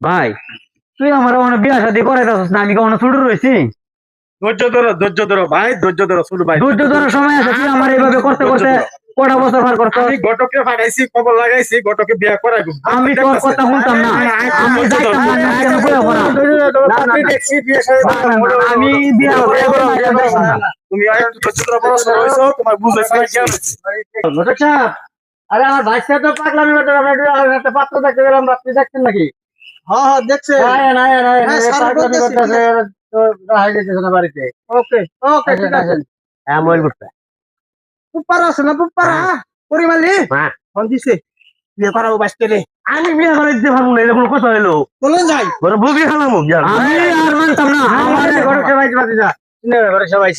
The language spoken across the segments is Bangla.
ভাই তুই আমার মানে বিয়া শাদি করে যাচ্ছিস না আমি কখনো ছোট রয়েছি ধৈর্য ধরো ধৈর্য ধরো ভাই ধৈর্য ধরো শুরু ভাই। ধৈর্য ধরার সময় আছে তুই আমার এইভাবে করতে করতে কটা বছর পার করতে আমি ঘটকে ফাটাইছি খবর লাগাইছি ঘটকে বিয়া করাইব। আমি তোর কথা শুনতাম না। আমি যাইতাম না আমি কেন করা? আমি দেখছি বিয়ে আমি বিয়া তুমি আর ধৈর্য ধরো পড়াশোনা হয়েছো তোমার বুঝাইছে না জ্ঞান আরে আমার ভাইসা তো পাগলামি করতে পারে একটা পাত্র দেখতে গেলাম আপনি দেখছেন নাকি? হ্যাঁ হ্যাঁ দেখছে না না না হ্যাঁ, পাগলামি। করতেছে তো রাহাই যেতেছে না বাড়িতে। ওকে ওকে ঠিক আছে। হ্যাঁ মোবাইল করতে। পুপারা আছে না পুপারা পরিমালি? হ্যাঁ। ফোন দিছে। বিয়ে করাবো বাঁচতে রে। আমি বিয়ে করে দিতে পারব না এরকম কথা হলো চলুন যাই। বড় বুবি খালাম আমি আর মানতাম না। আমার ঘরে সবাই পাতি যা। ঘরে সবাই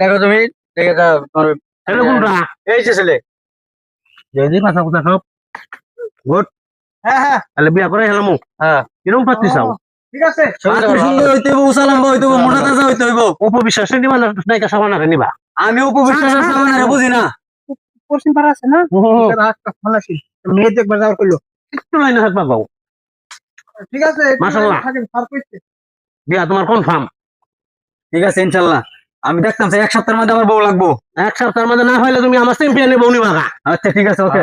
দেখো তুমি দেখে দাও তোমার ছেলে এই যে ছেলে। যদি কথা কথা সব হ্যাঁ হ্যাঁ। তাহলে বিয়া করে হেলামু হ্যাঁ চাও? ঠিক আছে। উপবিশ্বাস নিবা না নায়িকা সাবানা নিবা। আমি উপবিশ্বাস সামনে বুঝি না। পশ্চিম পাড়া আছে না? হাতটা মেয়ে দেখবার যাওয়ার করল একটু লাইনে থাকবা পাও ঠিক আছে মাশাআল্লাহ। থাকেন ফার করতে বিয়া তোমার কনফার্ম ঠিক আছে ইনশাল্লাহ আমি দেখতাম যে এক সপ্তাহের মধ্যে আমার বউ লাগবো। এক সপ্তাহের মধ্যে না হলে তুমি আমার চ্যাম্পিয়নে বউ নিবা আচ্ছা ঠিক আছে ওকে।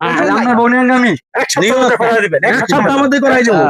আচ্ছা। আপনার বউ নিয়ে- আমি এক সপ্তাহের মধ্যে করাই দিবেন এক সপ্তাহের মধ্যে করাই দেবো